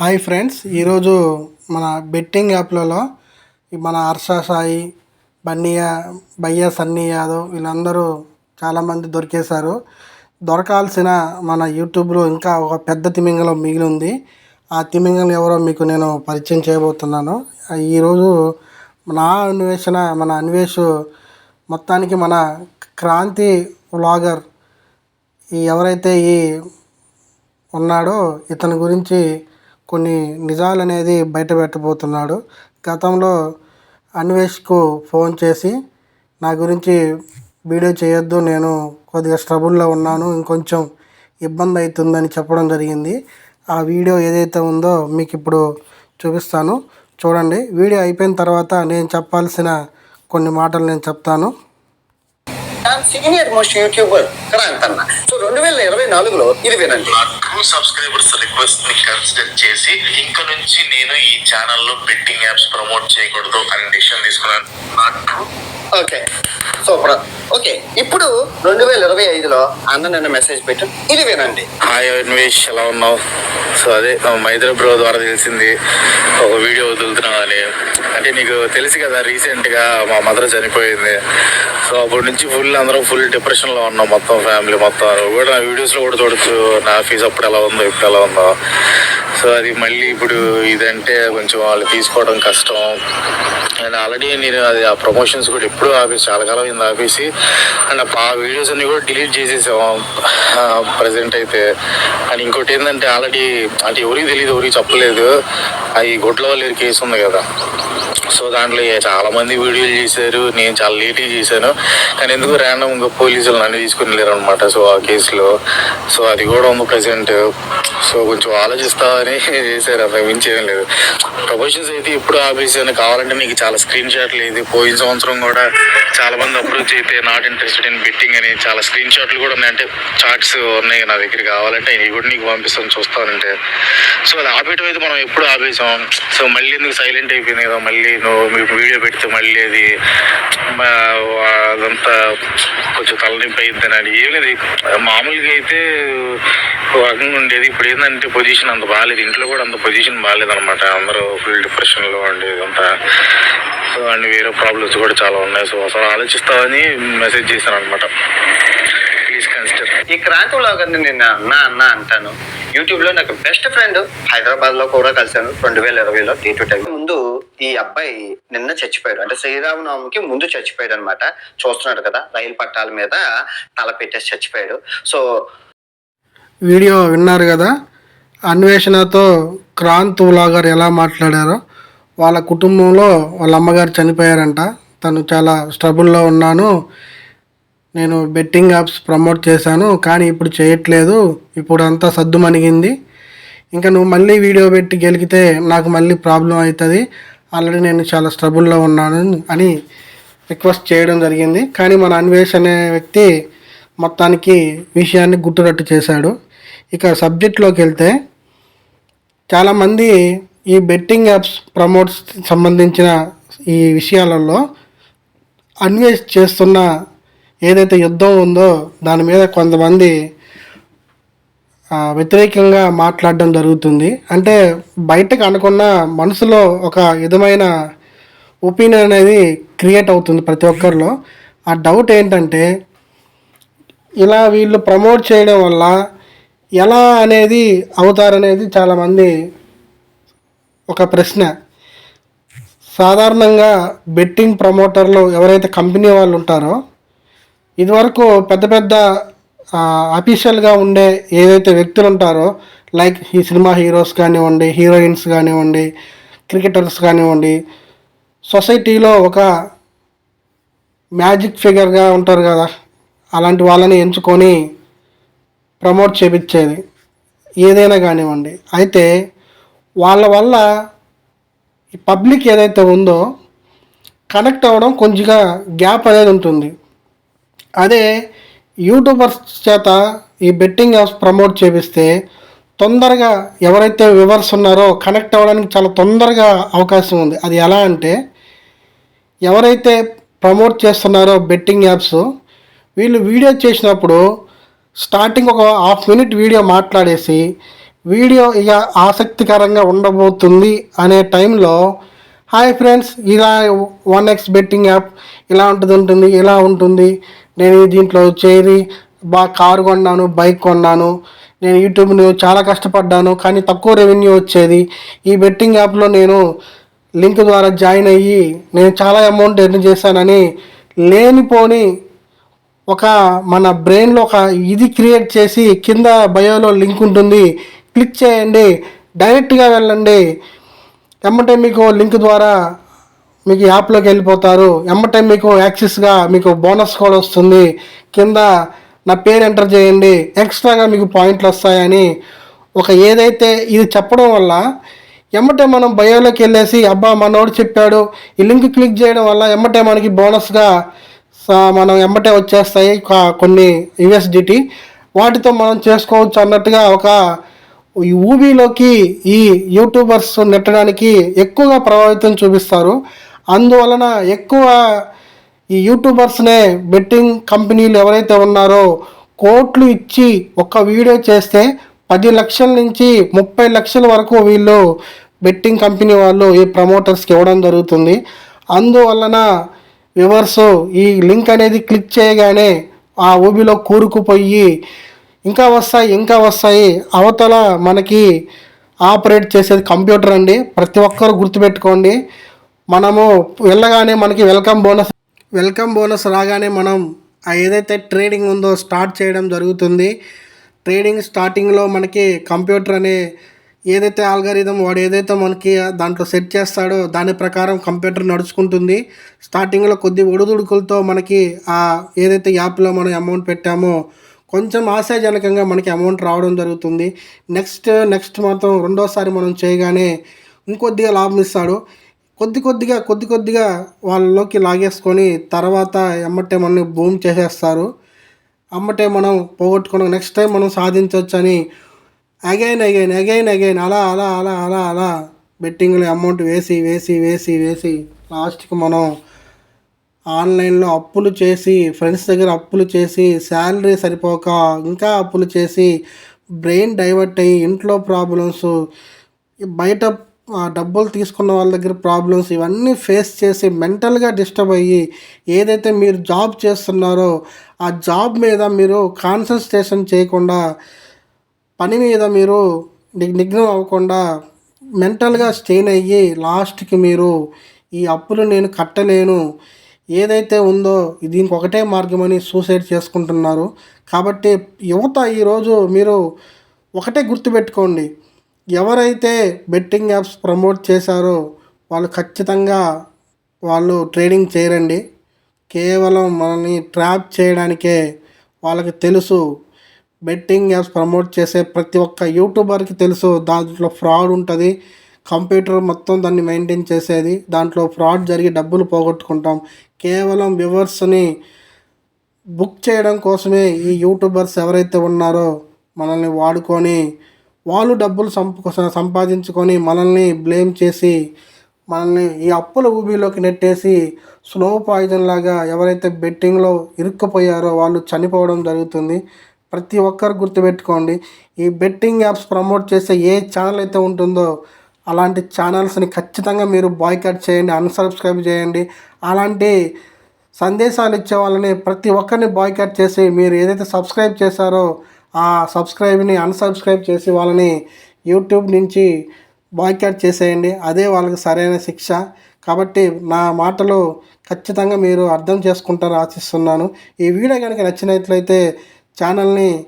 Hi friends ఈరోజు మన betting యాప్లలో మన హర్ష సాయి బన్నియా భయ్య సన్నీ యాదవ్ వీళ్ళందరూ చాలామంది దొరికేశారు. దొరకాల్సిన మన యూట్యూబ్లో ఇంకా ఒక పెద్ద తిమింగలం మిగిలి ఉంది. ఆ తిమింగలం ఎవరో మీకు నేను పరిచయం చేయబోతున్నాను. ఈరోజు నా అన్వేషణ మన అన్వేష్ మొత్తానికి మన క్రాంతి వ్లాగర్ ఈ ఎవరైతే ఈ ఉన్నాడో ఇతని గురించి కొన్ని నిజాలు అనేది బయట పెట్టబోతున్నాడు. గతంలో అన్వేష్కు ఫోన్ చేసి నా గురించి వీడియో చేయొద్దు నేను కొద్దిగా స్ట్రబుల్లో ఉన్నాను ఇంకొంచెం ఇబ్బంది అవుతుందని చెప్పడం జరిగింది. ఆ వీడియో ఏదైతే ఉందో మీకు ఇప్పుడు చూపిస్తాను. చూడండి వీడియో అయిపోయిన తర్వాత నేను చెప్పాల్సిన కొన్ని మాటలు నేను చెప్తాను. సీనియర్ మోస్ట్ యూట్యూబర్ క్రాంత్ అన్న సో రెండు వేల ఇరవై నాలుగులో ఇది వినండి. ట్రూ సబ్స్క్రైబర్స్ రిక్వెస్ట్ని కన్సిడర్ చేసి ఇంక నుంచి నేను ఈ ఛానల్లో బెట్టింగ్ యాప్స్ ప్రమోట్ చేయకూడదు అని డిసిషన్ తీసుకున్నాను. ఓకే సూపర్ ఓకే ఇప్పుడు రెండు వేల ఇరవై ఐదులో అన్న నిన్న మెసేజ్ పెట్టు. ఇది వినండి. హాయ్ అన్వేష్ ఎలా ఉన్నావు? సో అదే మైత్రి బ్రో ద్వారా తెలిసింది. ఒక వీడియో వదులుతున్నావు అని అంటే నీకు తెలుసు కదా రీసెంట్గా మా మదర్ చనిపోయింది. సో అప్పటి నుంచి ఫుల్ అందరం ఫుల్ డిప్రెషన్లో ఉన్నాం మొత్తం ఫ్యామిలీ మొత్తం. కూడా నా వీడియోస్లో కూడా చూడొచ్చు నా ఫీజు అప్పుడు ఎలా ఉందో ఇప్పుడు ఎలా ఉందో. సో అది మళ్ళీ ఇప్పుడు ఇదంటే కొంచెం వాళ్ళు తీసుకోవడం కష్టం. అండ్ ఆల్రెడీ నేను అది ఆ ప్రమోషన్స్ కూడా ఎప్పుడు ఆపేసి చాలా కాలం అయింది ఆపేసి అండ్ ఆ వీడియోస్ అన్ని కూడా డిలీట్ చేసేసాం. ప్రజెంట్ అయితే. అండ్ ఇంకోటి ఏంటంటే ఆల్రెడీ అంటే ఎవరికి తెలియదు ఎవరికి చెప్పలేదు. అది గుడ్ల వాళ్ళ కేసు ఉంది కదా. సో దాంట్లో చాలా మంది వీడియోలు చేశారు నేను చాలా లేట్గా చేశాను. కానీ ఎందుకు ర్యాండమ్ ఇంకా పోలీసులు నన్ను తీసుకుని లేరు అనమాట సో ఆ కేసులో. సో అది కూడా ఉంది ప్రజెంట్ సో కొంచెం ఆలోచిస్తామని చేశారు. అసలు మించి ఏం లేదు. ప్రమోషన్స్ అయితే ఎప్పుడు ఆపేసాను కావాలంటే నీకు చాలా స్క్రీన్ షాట్లు ఇది పోయిన సంవత్సరం కూడా చాలా మంది అప్రోచ్ అయితే నాట్ ఇంట్రెస్టెడ్ ఇన్ బెట్టింగ్ అని చాలా స్క్రీన్ షాట్లు కూడా ఉన్నాయి. అంటే చార్ట్స్ ఉన్నాయి నా దగ్గర కావాలంటే ఇవి కూడా నీకు పంపిస్తాను చూస్తానంటే. సో అది ఆపేయటం అయితే మనం ఎప్పుడు ఆపేసాం. సో మళ్ళీ ఎందుకు సైలెంట్ అయిపోయింది కదా మళ్ళీ నేను మీకు వీడియో పెడితే మళ్ళీ అది మా- అదంతా కొంచెం తలనింపు అయిందని అని. ఏం లేదు మామూలుగా అయితే ఒక రకంగా ఉండేది. ఇప్పుడు ఏంటంటే పొజిషన్ అంత బాగాలేదు ఇంట్లో కూడా అంత పొజిషన్ బాగాలేదనమాట అందరూ ఫుల్ డిప్రెషన్లో ఉండేది అంతా. సో అండ్ వేరే ప్రాబ్లమ్స్ కూడా చాలా ఉన్నాయి. సో అసలు ఆలోచిస్తామని మెసేజ్ చేశాను అనమాట ఈ క్రాంతి వ్లాగర్ని నేను అన్న అన్న అంటాను. యూట్యూబ్లో నాకు బెస్ట్ ఫ్రెండ్ హైదరాబాద్లో కూడా కలిశాను రెండు వేల ఇరవైలో టీ టూ టైం ముందు ఈ అబ్బాయి నిన్న చచ్చిపోయాడు. అంటే శ్రీరామనవమికి ముందు చచ్చిపోయాడు అనమాట చూస్తున్నాడు కదా రైలు పట్టాల మీద తల పెట్టేసి చచ్చిపోయాడు. సో వీడియో విన్నారు కదా అన్వేషణతో క్రాంత్ వ్లాగర్ ఎలా మాట్లాడారో వాళ్ళ కుటుంబంలో వాళ్ళ అమ్మగారు చనిపోయారంట. తను చాలా స్ట్రబుల్లో ఉన్నాను. నేను బెట్టింగ్ యాప్స్ ప్రమోట్ చేశాను కానీ ఇప్పుడు చేయట్లేదు. ఇప్పుడు అంతా సద్దు మణిగింది. ఇంకా నువ్వు మళ్ళీ వీడియో పెట్టి గెలికితే నాకు మళ్ళీ ప్రాబ్లం అవుతుంది. ఆల్రెడీ నేను చాలా స్ట్రబుల్లో ఉన్నాను అని రిక్వెస్ట్ చేయడం జరిగింది. కానీ మన అన్వేష్ అనే వ్యక్తి మొత్తానికి విషయాన్ని గుర్తురట్టు చేశాడు. ఇక సబ్జెక్ట్లోకి వెళ్తే చాలామంది ఈ బెట్టింగ్ యాప్స్ ప్రమోట్స్ సంబంధించిన ఈ విషయాలలో అన్వేష్ చేస్తున్న ఏదైతే యుద్ధం ఉందో దాని మీద కొంతమంది వ్యతిరేకంగా మాట్లాడడం జరుగుతుంది. అంటే బయటకు అనుకున్న మనసులో ఒక విధమైన ఒపీనియన్ అనేది క్రియేట్ అవుతుంది ప్రతి ఒక్కరిలో. ఆ డౌట్ ఏంటంటే ఇలా వీళ్ళు ప్రమోట్ చేయడం వల్ల ఎలా అనేది అవుతారనేది చాలామంది ఒక ప్రశ్న. సాధారణంగా బెట్టింగ్ ప్రమోటర్లు ఎవరైతే కంపెనీ వాళ్ళు ఉంటారో ఇదివరకు పెద్ద పెద్ద అఫీషియల్గా ఉండే ఏదైతే వ్యక్తులు ఉంటారో లైక్ ఈ సినిమా హీరోస్ కానివ్వండి హీరోయిన్స్ కానివ్వండి క్రికెటర్స్ కానివ్వండి సొసైటీలో ఒక మ్యాజిక్ ఫిగర్గా ఉంటారు కదా అలాంటి వాళ్ళని ఎంచుకొని ప్రమోట్ చేపించేది ఏదైనా కానివ్వండి. అయితే వాళ్ళ వల్ల ఈ పబ్లిక్ ఏదైతే ఉందో కనెక్ట్ అవ్వడం కొంచెంగా గ్యాప్ అనేది ఉంటుంది. అదే యూట్యూబర్స్ చేత ఈ బెట్టింగ్ యాప్స్ ప్రమోట్ చేపిస్తే తొందరగా ఎవరైతే వివర్స్ ఉన్నారో కనెక్ట్ అవ్వడానికి చాలా తొందరగా అవకాశం ఉంది. అది ఎలా అంటే ఎవరైతే ప్రమోట్ చేస్తున్నారో బెట్టింగ్ యాప్స్ వీళ్ళు వీడియో చేసినప్పుడు స్టార్టింగ్ ఒక హాఫ్ మినిట్ వీడియో మాట్లాడేసి వీడియో ఇక ఆసక్తికరంగా ఉండబోతుంది అనే టైంలో హాయ్ ఫ్రెండ్స్ ఇలా వన్ ఎక్స్ బెట్టింగ్ యాప్ ఇలా ఉంటుంది ఉంటుంది ఇలా ఉంటుంది నేను దీంట్లో చేరి బాగా కారు కొన్నాను బైక్ కొన్నాను. నేను యూట్యూబ్లో చాలా కష్టపడ్డాను కానీ తక్కువ రెవెన్యూ వచ్చేది. ఈ బెట్టింగ్ యాప్లో నేను లింక్ ద్వారా జాయిన్ అయ్యి నేను చాలా అమౌంట్ ఎర్న్ చేశానని లేనిపోని ఒక మన బ్రెయిన్లో ఒక ఇది క్రియేట్ చేసి కింద బయోలో లింక్ ఉంటుంది. క్లిక్ చేయండి. డైరెక్ట్గా వెళ్ళండి. ఎమ్మటే మీకు లింక్ ద్వారా మీకు యాప్లోకి వెళ్ళిపోతారు. ఎమ్మటే మీకు యాక్సెస్గా మీకు బోనస్ కూడా వస్తుంది. కింద నా పేరు ఎంటర్ చేయండి. ఎక్స్ట్రాగా మీకు పాయింట్లు వస్తాయని ఒక ఏదైతే ఇది చెప్పడం వల్ల ఎమ్మటే మనం బయోలోకి వెళ్ళేసి అబ్బా మనోడు చెప్పాడు. ఈ లింక్ క్లిక్ చేయడం వల్ల ఎమ్మటే మనకి బోనస్గా మనం ఎమ్మటే వచ్చేస్తాయి కా- కొన్ని యుఎస్డిటీ. వాటితో మనం చేసుకోవచ్చు అన్నట్టుగా ఒక ఈ ఊబీలోకి ఈ యూట్యూబర్స్ నెట్టడానికి ఎక్కువగా ప్రభావితం చూపిస్తారు. అందువలన ఎక్కువ ఈ యూట్యూబర్స్నే బెట్టింగ్ కంపెనీలు ఎవరైతే ఉన్నారో కోట్లు ఇచ్చి ఒక వీడియో చేస్తే పది లక్షల నుంచి ముప్పై లక్షల వరకు వీళ్ళు బెట్టింగ్ కంపెనీ వాళ్ళు ఈ ప్రమోటర్స్కి ఇవ్వడం జరుగుతుంది. అందువలన వ్యూవర్స్ ఈ లింక్ అనేది క్లిక్ చేయగానే ఆ ఊబిలో కూరుకుపోయి ఇంకా వస్తాయి ఇంకా వస్తాయి అవతల మనకి ఆపరేట్ చేసేది కంప్యూటర్ అండి. ప్రతి ఒక్కరు గుర్తుపెట్టుకోండి. మనము వెళ్ళగానే మనకి వెల్కమ్ బోనస్ వెల్కమ్ బోనస్ రాగానే మనం ఏదైతే ట్రేడింగ్ ఉందో స్టార్ట్ చేయడం జరుగుతుంది. ట్రేడింగ్ స్టార్టింగ్లో మనకి కంప్యూటర్ అనే ఏదైతే ఆల్గారిథం వాడు ఏదైతే మనకి దాంట్లో సెట్ చేస్తాడో దాని ప్రకారం కంప్యూటర్ నడుచుకుంటుంది. స్టార్టింగ్లో కొద్ది ఒడిదుడుకులతో మనకి ఆ ఏదైతే యాప్లో మనం అమౌంట్ పెట్టామో కొంచెం ఆశాజనకంగా మనకి అమౌంట్ రావడం జరుగుతుంది. నెక్స్ట్ నెక్స్ట్ మాత్రం రెండోసారి మనం చేయగానే ఇంకొద్దిగా లాభం ఇస్తాడు. కొద్ది కొద్దిగా కొద్ది కొద్దిగా వాళ్ళలోకి లాగేసుకొని తర్వాత ఎమ్మటే మనని బూమ్ చేసేస్తారు. అమ్మటే మనం పోగొట్టుకున్నాం. నెక్స్ట్ టైం మనం సాధించవచ్చు అని అగైన్ అగైన్ అగైన్ అగైన్ అలా అలా అలా అలా అలా బెట్టింగ్లు అమౌంట్ వేసి వేసి వేసి వేసి లాస్ట్కి మనం ఆన్లైన్లో అప్పులు చేసి ఫ్రెండ్స్ దగ్గర అప్పులు చేసి శాలరీ సరిపోక ఇంకా అప్పులు చేసి బ్రెయిన్ డైవర్ట్ అయ్యి ఇంట్లో ప్రాబ్లమ్స్ బయట డబ్బులు తీసుకున్న వాళ్ళ దగ్గర ప్రాబ్లమ్స్ ఇవన్నీ ఫేస్ చేసి మెంటల్గా డిస్టర్బ్ అయ్యి ఏదైతే మీరు జాబ్ చేస్తున్నారో ఆ జాబ్ మీద మీరు కాన్సన్ట్రేషన్ చేయకుండా పని మీద మీరు నిఘ్నం అవ్వకుండా మెంటల్గా స్టెయిన్ అయ్యి లాస్ట్కి మీరు ఈ అప్పులు నేను కట్టలేను ఏదైతే ఉందో దీనికి ఒకటే మార్గమని సూసైడ్ చేసుకుంటున్నారు. కాబట్టి యువత ఈరోజు మీరు ఒకటే గుర్తుపెట్టుకోండి. ఎవరైతే బెట్టింగ్ యాప్స్ ప్రమోట్ చేశారో వాళ్ళు ఖచ్చితంగా వాళ్ళు ట్రేడింగ్ చేయరండి. కేవలం మనల్ని ట్రాప్ చేయడానికే వాళ్ళకి తెలుసు. బెట్టింగ్ యాప్స్ ప్రమోట్ చేసే ప్రతి ఒక్క యూట్యూబర్కి తెలుసు దాంట్లో ఫ్రాడ్ ఉంటుంది. కంప్యూటర్ మొత్తం దాన్ని మెయింటైన్ చేసేది. దాంట్లో ఫ్రాడ్ జరిగి డబ్బులు పోగొట్టుకుంటాం. కేవలం వ్యూవర్స్ని బుక్ చేయడం కోసమే ఈ యూట్యూబర్స్ ఎవరైతే ఉన్నారో మనల్ని వాడుకొని వాళ్ళు డబ్బులు సంప సంపాదించుకొని మనల్ని బ్లేమ్ చేసి మనల్ని ఈ అప్పుల ఊబిలోకి నెట్టేసి స్లో పాయిజన్ లాగా ఎవరైతే బెట్టింగ్లో ఇరుక్కుపోయారో వాళ్ళు చనిపోవడం జరుగుతుంది. ప్రతి ఒక్కరు గుర్తుపెట్టుకోండి ఈ బెట్టింగ్ యాప్స్ ప్రమోట్ చేసే ఏ ఛానల్ అయితే ఉంటుందో అలాంటి ఛానల్స్ని ఖచ్చితంగా మీరు బాయ్కట్ చేయండి అన్సబ్స్క్రైబ్ చేయండి. అలాంటి సందేశాలు ఇచ్చే వాళ్ళని ప్రతి ఒక్కరిని బాయ్కట్ చేసి మీరు ఏదైతే సబ్స్క్రైబ్ చేశారో ఆ సబ్స్క్రైబ్ని అన్సబ్స్క్రైబ్ చేసి వాళ్ళని యూట్యూబ్ నుంచి బాయ్కట్ చేసేయండి. అదే వాళ్ళకి సరైన శిక్ష. కాబట్టి నా మాటలు ఖచ్చితంగా మీరు అర్థం చేసుకుంటారు ఆశిస్తున్నాను. ఈ వీడియో కనుక నచ్చినట్లయితే ఛానల్ని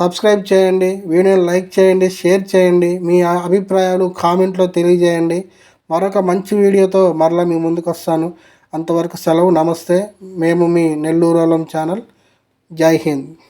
సబ్స్క్రైబ్ చేయండి. వీడియోని లైక్ చేయండి. షేర్ చేయండి. మీ అభిప్రాయాలు కామెంట్లో తెలియజేయండి. మరొక మంచి వీడియోతో మరలా మీ ముందుకు వస్తాను. అంతవరకు సెలవు. నమస్తే. మేము మీ నెల్లూరులం ఛానల్. జై హింద్.